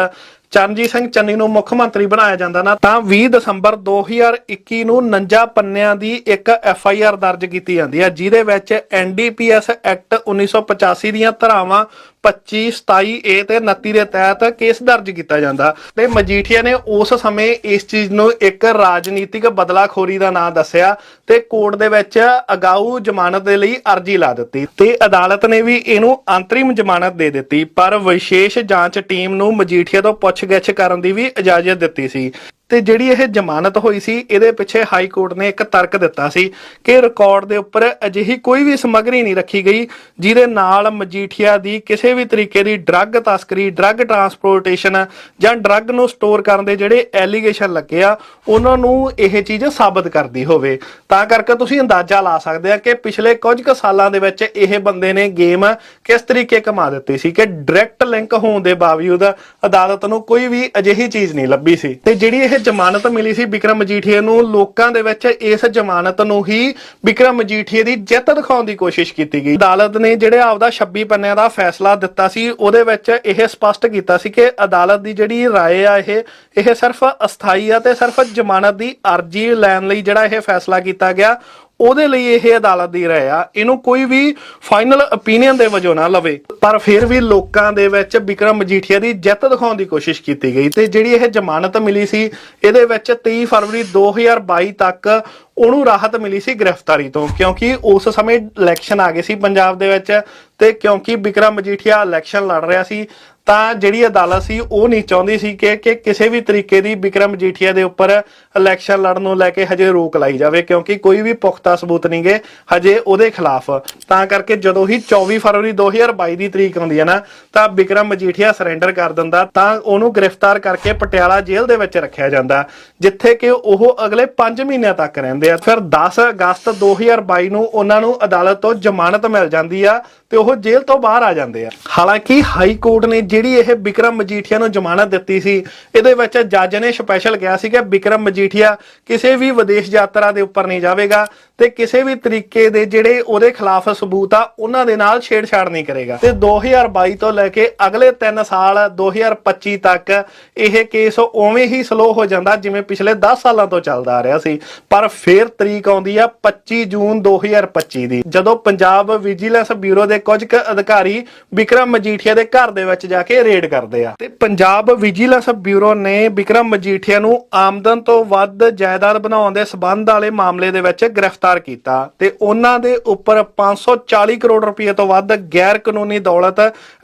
ਚਰਨਜੀਤ ਸਿੰਘ ਚੰਨੀ ਨੂੰ ਮੁੱਖ ਮੰਤਰੀ ਬਣਾਇਆ ਜਾਂਦਾ ਨਾ, ਤਾਂ 20 ਦਸੰਬਰ 2021 ਨੂੰ ਨੰਜਾ ਪੰਨਿਆਂ ਦੀ ਇੱਕ ਐਫ ਆਈ ਆਰ ਦਰਜ ਕੀਤੀ ਜਾਂਦੀ ਹੈ, ਜਿਹਦੇ ਵਿੱਚ ਐਨਡੀਪੀਐਸ ਐਕਟ 1985 ਦੀਆਂ ਧਾਰਾਵਾਂ 25 27 ਏ ਤੇ 29 ਦੇ ਤਹਿਤ ਕੇਸ ਦਰਜ ਕੀਤਾ ਜਾਂਦਾ। ਤੇ ਮਜੀਠੀਆ ਨੇ ਉਸ ਸਮੇਂ ਇਸ ਚੀਜ਼ ਨੂੰ ਇੱਕ ਰਾਜਨੀਤਿਕ ਬਦਲਾਖੋਰੀ ਦਾ ਨਾਂ ਦੱਸਿਆ ਤੇ ਕੋਰਟ ਦੇ ਵਿੱਚ ਅਗਾਊ ਜ਼ਮਾਨਤ ਦੇ ਲਈ ਅਰਜ਼ੀ ਲਾ ਦਿੱਤੀ। ਤੇ ਅਦਾਲਤ ਨੇ ਵੀ ਇਹਨੂੰ ਅੰਤਰਿਮ ਜ਼ਮਾਨਤ ਦੇ ਦਿੱਤੀ, ਪਰ ਵਿਸ਼ੇਸ਼ ਜਾਂਚ ਟੀਮ ਨੂੰ ਮਜੀਠੀਆ ਤੋਂ ਪੁੱਛਗਿੱਛ ਕਰਨ ਦੀ ਵੀ ਇਜਾਜ਼ਤ ਦਿੱਤੀ ਸੀ। ਤੇ ਜਿਹੜੀ ਇਹ ਜ਼ਮਾਨਤ ਹੋਈ ਸੀ, ਇਹਦੇ ਪਿੱਛੇ ਹਾਈ ਕੋਰਟ ਨੇ ਇੱਕ ਤਰਕ ਦਿੱਤਾ ਸੀ ਕਿ ਰਿਕਾਰਡ ਦੇ ਉੱਪਰ ਅਜਿਹੀ ਕੋਈ ਵੀ ਸਮੱਗਰੀ ਨਹੀਂ ਰੱਖੀ ਗਈ, ਜਿਹਦੇ ਨਾਲ ਮਜੀਠੀਆ ਦੀ ਕਿਸੇ ਵੀ ਤਰੀਕੇ ਦੀ ਡਰੱਗ ਤਸਕਰੀ, ਡਰੱਗ ਟਰਾਂਸਪੋਰਟੇਸ਼ਨ ਜਾਂ ਡਰੱਗ ਨੂੰ ਸਟੋਰ ਕਰਨ ਦੇ ਜਿਹੜੇ ਐਲੀਗੇਸ਼ਨ ਲੱਗੇ ਆ, ਉਹਨਾਂ ਨੂੰ ਇਹ ਚੀਜ਼ ਸਾਬਤ ਕਰਦੀ ਹੋਵੇ। ਤਾਂ ਕਰਕੇ ਤੁਸੀਂ ਅੰਦਾਜ਼ਾ ਲਾ ਸਕਦੇ ਆ ਕਿ ਪਿਛਲੇ ਕੁਝ ਕੁ ਸਾਲਾਂ ਦੇ ਵਿੱਚ ਇਹ ਬੰਦੇ ਨੇ ਗੇਮ ਕਿਸ ਤਰੀਕੇ ਕਮਾ ਦਿੱਤੀ ਸੀ ਕਿ ਡਾਇਰੈਕਟ ਲਿੰਕ ਹੋਣ ਦੇ ਬਾਵਜੂਦ ਅਦਾਲਤ ਨੂੰ ਕੋਈ ਵੀ ਅਜਿਹੀ ਚੀਜ਼ ਨਹੀਂ ਲੱਭੀ ਸੀ। ਤੇ ਜਿਹੜੀ ਇਹ ਜ਼ਮਾਨਤ ਮਿਲੀ ਸੀ ਵਿਕਰਮ ਮਜੀਠੀਆ ਨੂੰ ਲੋਕਾਂ ਦੇ ਵਿੱਚ ਇਸ ਜ਼ਮਾਨਤ ਨੂੰ ਹੀ ਵਿਕਰਮ ਮਜੀਠੀਆ ਦੀ ਜਿੱਤ ਦਿਖਾਉਣ ਦੀ ਕੋਸ਼ਿਸ਼ ਕੀਤੀ ਗਈ ਅਦਾਲਤ ਨੇ ਜਿਹੜੇ ਆਪਦਾ 26 ਪੰਨਿਆਂ ਦਾ ਫੈਸਲਾ ਦਿੱਤਾ ਸੀ ਉਹਦੇ ਵਿੱਚ ਇਹ ਸਪਸ਼ਟ ਕੀਤਾ ਸੀ ਕਿ ਅਦਾਲਤ ਦੀ ਜਿਹੜੀ رائے ਆ ਇਹ ਇਹ ਸਿਰਫ ਅਸਥਾਈ ਆ ਤੇ ਸਿਰਫ ਜ਼ਮਾਨਤ ਦੀ ਅਰਜ਼ੀ ਲੈਣ ਲਈ ਜਿਹੜਾ ਇਹ ਫੈਸਲਾ ਕੀਤਾ ਗਿਆ ਉਹਦੇ ਲਈ ਇਹ ਅਦਾਲਤ ਦੀ ਰਾਏ ਆ, ਇਹਨੂੰ ਕੋਈ ਵੀ ਫਾਈਨਲ ਓਪੀਨੀਅਨ ਦੇ ਵਜੋਂ ਨਾ ਲਵੇ। ਪਰ ਫਿਰ ਵੀ ਲੋਕਾਂ ਦੇ ਵਿੱਚ ਵਿਕਰਮ ਮਜੀਠੀਆ ਦੀ ਜਿੱਤ ਦਿਖਾਉਣ ਦੀ ਕੋਸ਼ਿਸ਼ ਕੀਤੀ ਗਈ ਤੇ ਜਿਹੜੀ ਇਹ ਜ਼ਮਾਨਤ ਮਿਲੀ ਸੀ, ਇਹਦੇ ਵਿੱਚ 23 ਫਰਵਰੀ 2022 ਤੱਕ ਉਹਨੂੰ ਰਾਹਤ ਮਿਲੀ ਸੀ ਗ੍ਰਿਫਤਾਰੀ ਤੋਂ, ਕਿਉਂਕਿ ਉਸ ਸਮੇਂ ਇਲੈਕਸ਼ਨ ਆ ਗਏ ਸੀ ਪੰਜਾਬ ਦੇ ਵਿੱਚ ਤੇ ਕਿਉਂਕਿ ਵਿਕਰਮ ਮਜੀਠੀਆ ਇਲੈਕਸ਼ਨ ਲੜ ਰਿਹਾ ਸੀ ਤਾਂ ਜਿਹੜੀ ਅਦਾਲਤ ਸੀ, ਉਹ ਨਹੀਂ ਚਾਹੁੰਦੀ ਸੀ ਕਿ ਕਿ ਕਿਸੇ ਵੀ ਤਰੀਕੇ ਦੀ ਵਿਕਰਮ ਮਜੀਠੀਆ ਦੇ ਉੱਪਰ ਇਲੈਕਸ਼ਨ ਲੜਨ ਨੂੰ ਲੈ ਕੇ ਹਜੇ ਰੋਕ ਲਾਈ ਜਾਵੇ, ਕਿਉਂਕਿ ਕੋਈ ਵੀ ਪੁਖਤਾ ਸਬੂਤ ਨਹੀਂਗੇ, ਹਜੇ ਉਹਦੇ ਖਿਲਾਫ। ਤਾਂ ਕਰਕੇ ਜਦੋਂ ਹੀ 24 ਫਰਵਰੀ 2022 ਦੀ ਤਰੀਕ ਆਉਂਦੀ ਹੈ ਨਾ, ਤਾਂ ਵਿਕਰਮ ਮਜੀਠੀਆ ਸਰੈਂਡਰ ਕਰ ਦਿੰਦਾ, ਤਾਂ ਉਹਨੂੰ ਗ੍ਰਿਫਤਾਰ ਕਰਕੇ ਪਟਿਆਲਾ ਜੇਲ੍ਹ ਦੇ ਵਿੱਚ ਰੱਖਿਆ ਜਾਂਦਾ, ਜਿੱਥੇ ਕਿ ਉਹ ਅਗਲੇ 5 ਮਹੀਨਿਆਂ ਤੱਕ ਰਹਿੰਦੇ ਆ। ਫਿਰ 10 ਅਗਸਤ 2022 ਨੂੰ ਉਹਨਾਂ ਨੂੰ ਅਦਾਲਤ ਤੋਂ ਜ਼ਮਾਨਤ ਮਿਲ ਜਾਂਦੀ ਆ ਤੇ ਉਹ ਜੇਲ੍ਹ ਤੋਂ ਬਾਹਰ ਆ ਜਾਂਦੇ ਆ। ਹਾਲਾਂਕਿ ਹਾਈ ਕੋਰਟ ਨੇ ਜਿਹੜੀ ਇਹ ਬਿਕਰਮ ਮਜੀਠੀਆ ਨੂੰ ਜ਼ਮਾਨਤ ਦਿੱਤੀ ਸੀ, ਇਹਦੇ ਵਿੱਚ ਜੱਜ ਨੇ ਸਪੈਸ਼ਲ ਕਿਹਾ ਸੀ ਕਿ ਬਿਕਰਮ ਮਜੀਠੀਆ ਕਿਸੇ ਵੀ ਵਿਦੇਸ਼ ਯਾਤਰਾ ਦੇ ਉੱਪਰ ਨਹੀਂ ਜਾਵੇਗਾ ਤੇ ਕਿਸੇ ਵੀ ਤਰੀਕੇ ਦੇ ਜਿਹੜੇ ਉਹਦੇ ਖਿਲਾਫ ਸਬੂਤ ਆ, ਉਹਨਾਂ ਦੇ ਨਾਲ ਛੇੜਛਾੜ ਨਹੀਂ ਕਰੇਗਾ। ਤੇ 2022 ਤੋਂ ਲੈ ਕੇ ਅਗਲੇ 3 ਸਾਲ 2025 ਤੱਕ ਇਹ ਕੇਸ ਉਵੇਂ ਹੀ ਸਲੋ ਹੋ ਜਾਂਦਾ ਜਿਵੇਂ ਪਿਛਲੇ 10 ਸਾਲਾਂ ਤੋਂ ਚੱਲਦਾ ਆ ਰਿਹਾ ਸੀ। ਪਰ ਫੇਰ ਤਰੀਕ ਆਉਂਦੀ ਆ 25 ਜੂਨ 2025 ਦੀ, ਜਦੋਂ ਪੰਜਾਬ ਵਿਜੀਲੈਂਸ ਬਿਊਰੋ ਦੇ ਕੁਝ ਕੁ ਅਧਿਕਾਰੀ ਵਿਕਰਮ ਮਜੀਠੀਆ ਦੇ ਘਰ ਦੇ ਵਿੱਚ ਜਾ ਕੇ ਰੇਡ ਕਰਦੇ ਆ। ਤੇ ਪੰਜਾਬ ਵਿਜੀਲੈਂਸ ਬਿਊਰੋ ਨੇ ਵਿਕਰਮ ਮਜੀਠੀਆ ਨੂੰ ਆਮਦਨ ਤੋਂ ਵੱਧ ਜਾਇਦਾਦ ਬਣਾਉਣ ਦੇ ਸਬੰਧ ਵਾਲੇ ਮਾਮਲੇ ਦੇ ਵਿੱਚ ਗ੍ਰਿਫਤਾਰ ਕੀਤਾ ਤੇ ਉਹਨਾਂ ਦੇ ਉੱਪਰ 540 ਕਰੋੜ ਰੁਪਏ ਤੋਂ ਵੱਧ ਗੈਰ ਕਾਨੂੰਨੀ ਦੌਲਤ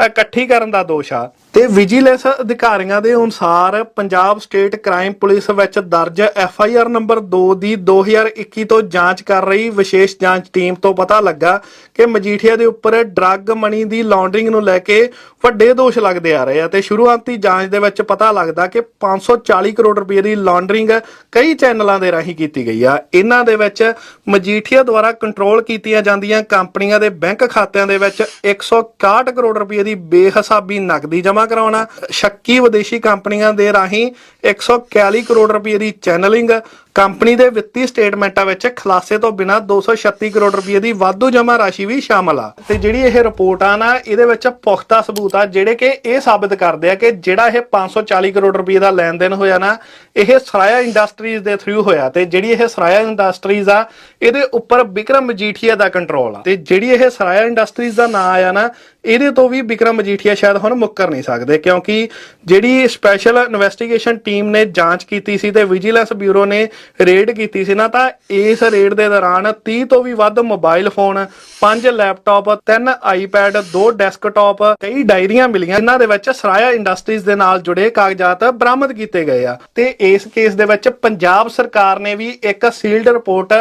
ਇਕੱਠੀ ਕਰਨ ਦਾ ਦੋਸ਼ ਆ। ਤੇ ਵਿਜੀਲੈਂਸ ਅਧਿਕਾਰੀਆਂ ਦੇ ਅਨੁਸਾਰ ਪੰਜਾਬ ਸਟੇਟ ਕ੍ਰਾਈਮ ਪੁਲਿਸ ਵਿੱਚ ਦਰਜ ਐਫ ਆਈ ਆਰ ਨੰਬਰ 2 ਦੀ 2021 ਤੋਂ ਜਾਂਚ ਕਰ ਰਹੀ ਵਿਸ਼ੇਸ਼ ਜਾਂਚ ਟੀਮ ਤੋਂ ਪਤਾ ਲੱਗਾ ਕਿ ਮਜੀਠੀਆ ਦੇ ਉੱਪਰ ਡਰੱਗ ਮਨੀ ਦੀ ਲਾਂਡਰਿੰਗ ਨੂੰ ਲੈ ਕੇ ਵੱਡੇ ਦੋਸ਼ ਲੱਗਦੇ ਆ ਰਹੇ ਆ ਤੇ ਸ਼ੁਰੂਆਤੀ ਜਾਂਚ ਦੇ ਵਿੱਚ ਪਤਾ ਲੱਗਦਾ ਕਿ 540 ਕਰੋੜ ਰੁਪਏ ਦੀ ਲਾਂਡਰਿੰਗ ਕਈ ਚੈਨਲਾਂ ਦੇ ਰਾਹੀਂ ਕੀਤੀ ਗਈ ਆ। ਇਹਨਾਂ ਦੇ ਵਿੱਚ ਮਜੀਠੀਆ ਦੁਆਰਾ ਕੰਟਰੋਲ ਕੀਤੀਆਂ ਜਾਂਦੀਆਂ ਕੰਪਨੀਆਂ ਦੇ ਬੈਂਕ ਖਾਤਿਆਂ ਦੇ ਵਿੱਚ 161 ਕਰੋੜ ਰੁਪਏ ਦੀ ਬੇਹਿਸਾਬੀ ਨਕਦੀ ਜਮ੍ਹਾਂ ਕਰਾਉਣਾ, ਸ਼ੱਕੀ ਵਿਦੇਸ਼ੀ ਕੰਪਨੀਆਂ ਦੇ ਰਾਹੀਂ 141 ਕਰੋੜ ਰੁਪਏ ਦੀ ਚੈਨਲਿੰਗ ਕੰਪਨੀ ਦੇ ਵਿੱਤੀ ਸਟੇਟਮੈਂਟਾਂ ਵਿੱਚ ਖਲਾਸੇ ਤੋਂ ਬਿਨਾ 236 ਕਰੋੜ ਰੁਪਏ ਦੀ ਵਾਧੂ ਜਮ੍ਹਾਂ ਰਾਸ਼ੀ ਵੀ ਸ਼ਾਮਲ ਆ। ਤੇ ਜਿਹੜੀ ਇਹ ਰਿਪੋਰਟ ਆ ਨਾ, ਇਹਦੇ ਵਿੱਚ ਪੁਖਤਾ ਸਬੂਤ ਆ, ਜਿਹੜੇ ਕਿ ਇਹ ਸਾਬਤ ਕਰਦੇ ਆ ਕਿ ਜਿਹੜਾ ਇਹ 540 ਕਰੋੜ ਰੁਪਏ ਦਾ ਲੈਣ ਦੇਣ ਹੋਇਆ ਨਾ, ਇਹ ਸਰਾਇਆ ਇੰਡਸਟਰੀਜ਼ ਦੇ ਥਰੂ ਹੋਇਆ। ਤੇ ਜਿਹੜੀ ਇਹ ਸਰਾਇਆ ਇੰਡਸਟਰੀਜ਼ ਆ, ਇਹਦੇ ਉੱਪਰ ਵਿਕਰਮ ਮਜੀਠੀਆ ਦਾ ਕੰਟਰੋਲ ਆ। ਤੇ ਜਿਹੜੀ ਇਹ ਸਰਾਇਆ ਇੰਡਸਟਰੀਜ਼ ਦਾ ਨਾਂ ਆਇਆ ਨਾ ਇਹਦੇ ਤੋਂ ਵੀ ਵਿਕਰਮ ਮਜੀਠੀਆ ਸ਼ਾਇਦ ਹੁਣ ਮੁੱਕਰ ਨਹੀਂ ਸਕਦੇ, ਕਿਉਂਕਿ ਜਿਹੜੀ ਸਪੈਸ਼ਲ ਇਨਵੈਸਟੀਗੇਸ਼ਨ ਟੀਮ ਨੇ ਜਾਂਚ ਕੀਤੀ ਸੀ ਤੇ ਵਿਜੀਲੈਂਸ ਬਿਊਰੋ ਨੇ ਰੇਡ ਕੀਤੀ ਸੀ ਨਾ, ਤਾਂ ਇਸ ਰੇਡ ਦੇ ਦੌਰਾਨ 30 ਤੋਂ ਵੀ ਵੱਧ mobile phone 5 laptop 3 iPad 2 desktop ਕਈ ਡਾਇਰੀਆਂ ਮਿਲੀਆਂ ਇਹਨਾਂ ਦੇ ਵਿੱਚ ਸਰਾਇਆ ਇੰਡਸਟਰੀਜ਼ ਦੇ ਨਾਲ ਜੁੜੇ ਕਾਗਜ਼ਾਤ ਬਰਾਮਦ ਕੀਤੇ ਗਏ ਆ। ਤੇ ਇਸ ਕੇਸ ਦੇ ਵਿੱਚ ਪੰਜਾਬ ਸਰਕਾਰ ਨੇ ਵੀ ਇੱਕ ਸੀਲਡ ਰਿਪੋਰਟ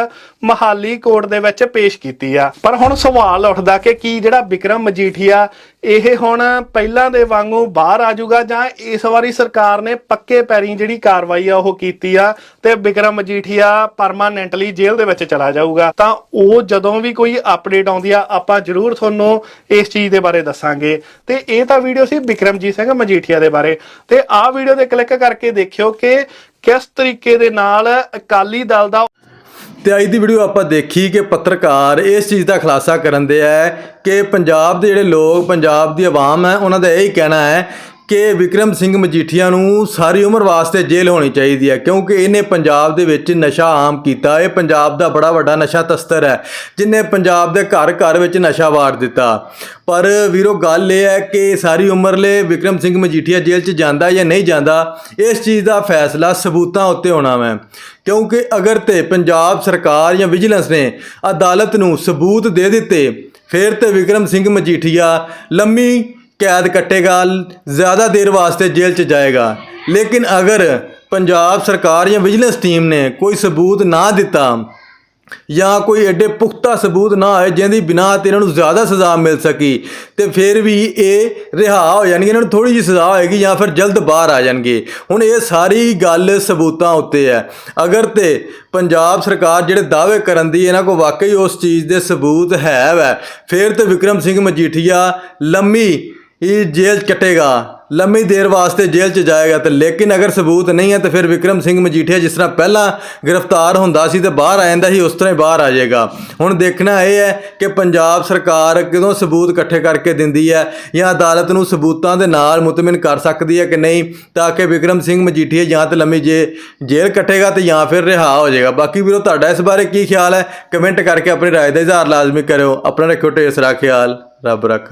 ਮਹਾਲੀ ਕੋਰਟ ਦੇ ਵਿੱਚ ਪੇਸ਼ ਕੀਤੀ ਆ। ਪਰ ਹੁਣ ਸਵਾਲ ਉੱਠਦਾ ਕਿ ਕੀ ਜਿਹੜਾ ਵਿਕਰਮ ਮਜੀਠੀਆ ਇਹ ਹੁਣ ਪਹਿਲਾਂ ਦੇ ਵਾਂਗੂ ਬਾਹਰ ਆ ਜਾਊਗਾ ਜਾਂ ਇਸ ਵਾਰੀ ਸਰਕਾਰ ਨੇ ਪੱਕੇ ਪੈਰੀਂ ਜਿਹੜੀ ਕਾਰਵਾਈ ਆ ਉਹ ਕੀਤੀ ਆ ਤੇ ਵਿਕਰਮ ਮਜੀਠੀਆ ਪਰਮਾਨੈਂਟਲੀ ਜੇਲ੍ਹ ਦੇ ਵਿੱਚ ਚਲਾ ਜਾਊਗਾ। ਤਾਂ ਉਹ ਜਦੋਂ ਵੀ ਕੋਈ ਅਪਡੇਟ ਆਉਂਦੀ ਆ, ਆਪਾਂ ਜ਼ਰੂਰ ਤੁਹਾਨੂੰ ਇਸ ਚੀਜ਼ ਦੇ ਬਾਰੇ ਦੱਸਾਂਗੇ। ਤੇ ਇਹ ਤਾਂ ਵੀਡੀਓ ਸੀ ਵਿਕਰਮਜੀਤ ਸਿੰਘ ਮਜੀਠੀਆ ਦੇ ਬਾਰੇ। ਤੇ ਆਹ ਵੀਡੀਓ ਤੇ ਕਲਿੱਕ ਕਰਕੇ ਦੇਖਿਓ ਕਿ ਕਿਸ ਤਰੀਕੇ ਦੇ ਨਾਲ ਅਕਾਲੀ ਦਲ ਦਾ ਤੇ ਅੱਜ ਦੀ ਵੀਡੀਓ ਆਪਾਂ ਦੇਖੀ ਕਿ ਪੱਤਰਕਾਰ ਇਸ ਚੀਜ਼ ਦਾ ਖੁਲਾਸਾ ਕਰਨ ਦੇ ਹੈ ਕਿ ਪੰਜਾਬ ਦੇ ਜਿਹੜੇ ਲੋਕ, ਪੰਜਾਬ ਦੀ ਆਵਾਮ ਹੈ, ਉਹਨਾਂ ਦਾ ਇਹ ਹੀ ਕਹਿਣਾ ਹੈ ਕਿ ਵਿਕਰਮ ਸਿੰਘ ਮਜੀਠੀਆ ਨੂੰ ਸਾਰੀ ਉਮਰ ਵਾਸਤੇ ਜੇਲ੍ਹ ਹੋਣੀ ਚਾਹੀਦੀ ਹੈ, ਕਿਉਂਕਿ ਇਹਨੇ ਪੰਜਾਬ ਦੇ ਵਿੱਚ ਨਸ਼ਾ ਆਮ ਕੀਤਾ। ਇਹ ਪੰਜਾਬ ਦਾ ਬੜਾ ਵੱਡਾ ਨਸ਼ਾ ਤਸਤਰ ਹੈ, ਜਿਨੇ ਪੰਜਾਬ ਦੇ ਘਰ ਘਰ ਵਿੱਚ ਨਸ਼ਾ ਵਾੜ ਦਿੱਤਾ। ਪਰ ਵੀਰੋ, ਗੱਲ ਇਹ ਹੈ ਕਿ ਸਾਰੀ ਉਮਰ ਲਈ ਵਿਕਰਮ ਸਿੰਘ ਮਜੀਠੀਆ ਜੇਲ੍ਹ 'ਚ ਜਾਂਦਾ ਜਾਂ ਨਹੀਂ ਜਾਂਦਾ, ਇਸ ਚੀਜ਼ ਦਾ ਫੈਸਲਾ ਸਬੂਤਾਂ ਉੱਤੇ ਹੋਣਾ ਹੈ ਕਿਉਂਕਿ ਅਗਰ ਤੇ ਪੰਜਾਬ ਸਰਕਾਰ ਜਾਂ ਵਿਜੀਲੈਂਸ ਨੇ ਅਦਾਲਤ ਨੂੰ ਸਬੂਤ ਦੇ ਦਿੱਤੇ, ਫਿਰ ਤੇ ਵਿਕਰਮ ਸਿੰਘ ਮਜੀਠੀਆ ਲੰਮੀ ਕੈਦ ਕੱਟੇਗਾ, ਜ਼ਿਆਦਾ ਦੇਰ ਵਾਸਤੇ ਜੇਲ੍ਹ 'ਚ ਜਾਏਗਾ। ਲੇਕਿਨ ਅਗਰ ਪੰਜਾਬ ਸਰਕਾਰ ਜਾਂ ਵਿਜੀਲੈਂਸ ਟੀਮ ਨੇ ਕੋਈ ਸਬੂਤ ਨਾ ਦਿੱਤਾ ਜਾਂ ਕੋਈ ਐਡੇ ਪੁਖਤਾ ਸਬੂਤ ਨਾ ਹੋਏ ਜਿਹਦੀ ਬਿਨਾ ਤੇ ਇਹਨਾਂ ਨੂੰ ਜ਼ਿਆਦਾ ਸਜ਼ਾ ਮਿਲ ਸਕੀ, ਤੇ ਫਿਰ ਵੀ ਇਹ ਰਿਹਾ ਹੋ ਜਾਣਗੇ ਇਹਨਾਂ ਨੂੰ ਥੋੜੀ ਜਿਹੀ ਸਜ਼ਾ ਹੋਏਗੀ ਜਾਂ ਫਿਰ ਜਲਦ ਬਾਹਰ ਆ ਜਾਣਗੇ। ਹੁਣ ਇਹ ਸਾਰੀ ਗੱਲ ਸਬੂਤਾਂ ਉੱਤੇ ਹੈ। ਅਗਰ ਤੇ ਪੰਜਾਬ ਸਰਕਾਰ ਜਿਹੜੇ ਦਾਅਵੇ ਕਰਨ ਦੀ ਇਹਨਾਂ ਕੋ ਵਾਕਈ ਉਸ ਚੀਜ਼ ਦੇ ਸਬੂਤ ਹੈ ਵੈ। ਫਿਰ ਤੇ ਵਿਕਰਮ ਸਿੰਘ ਮਜੀਠੀਆ ਲੰਮੀ ਇਹ ਜੇਲ੍ਹ 'ਚ ਕੱਟੇਗਾ। ਲੰਮੀ ਦੇਰ ਵਾਸਤੇ ਜੇਲ੍ਹ 'ਚ ਜਾਏਗਾ ਤੇ ਲੇਕਿਨ ਅਗਰ ਸਬੂਤ ਨਹੀਂ ਹੈ ਤੇ ਫਿਰ ਵਿਕਰਮ ਸਿੰਘ ਮਜੀਠੀਆ ਜਿਸ ਤਰ੍ਹਾਂ ਪਹਿਲਾਂ ਗ੍ਰਿਫਤਾਰ ਹੁੰਦਾ ਸੀ ਤੇ ਬਾਹਰ ਆ ਜਾਂਦਾ ਸੀ, ਉਸ ਤਰ੍ਹਾਂ ਹੀ ਬਾਹਰ ਆ ਜਾਏਗਾ। ਹੁਣ ਦੇਖਣਾ ਇਹ ਹੈ ਕਿ ਪੰਜਾਬ ਸਰਕਾਰ ਕਦੋਂ ਸਬੂਤ ਇਕੱਠੇ ਕਰਕੇ ਦਿੰਦੀ ਹੈ ਜਾਂ ਅਦਾਲਤ ਨੂੰ ਸਬੂਤਾਂ ਦੇ ਨਾਲ ਮੁਤਮਿਨ ਕਰ ਸਕਦੀ ਹੈ ਕਿ ਨਹੀਂ ਤਾਂ ਕਿ ਵਿਕਰਮ ਸਿੰਘ ਮਜੀਠੀਆ ਜਾਂ ਤੇ ਲੰਮੀ ਜੇ ਜੇਲ੍ਹ ਕੱਟੇਗਾ ਤੇ ਜਾਂ ਫਿਰ ਰਿਹਾ ਹੋ ਜਾਏਗਾ। ਬਾਕੀ ਵੀਰੋ, ਤੁਹਾਡਾ ਇਸ ਬਾਰੇ ਕੀ ਖਿਆਲ ਹੈ? ਕਮੈਂਟ ਕਰਕੇ ਆਪਣੀ ਰਾਏ ਦਾ ਇਜ਼ਹਾਰ ਲਾਜ਼ਮੀ ਕਰਿਓ। ਆਪਣਾ ਰੱਖਿਓ ਢੇਰ ਸਾਰਾ ਖਿਆਲ। ਰੱਬ ਰੱਖਾ।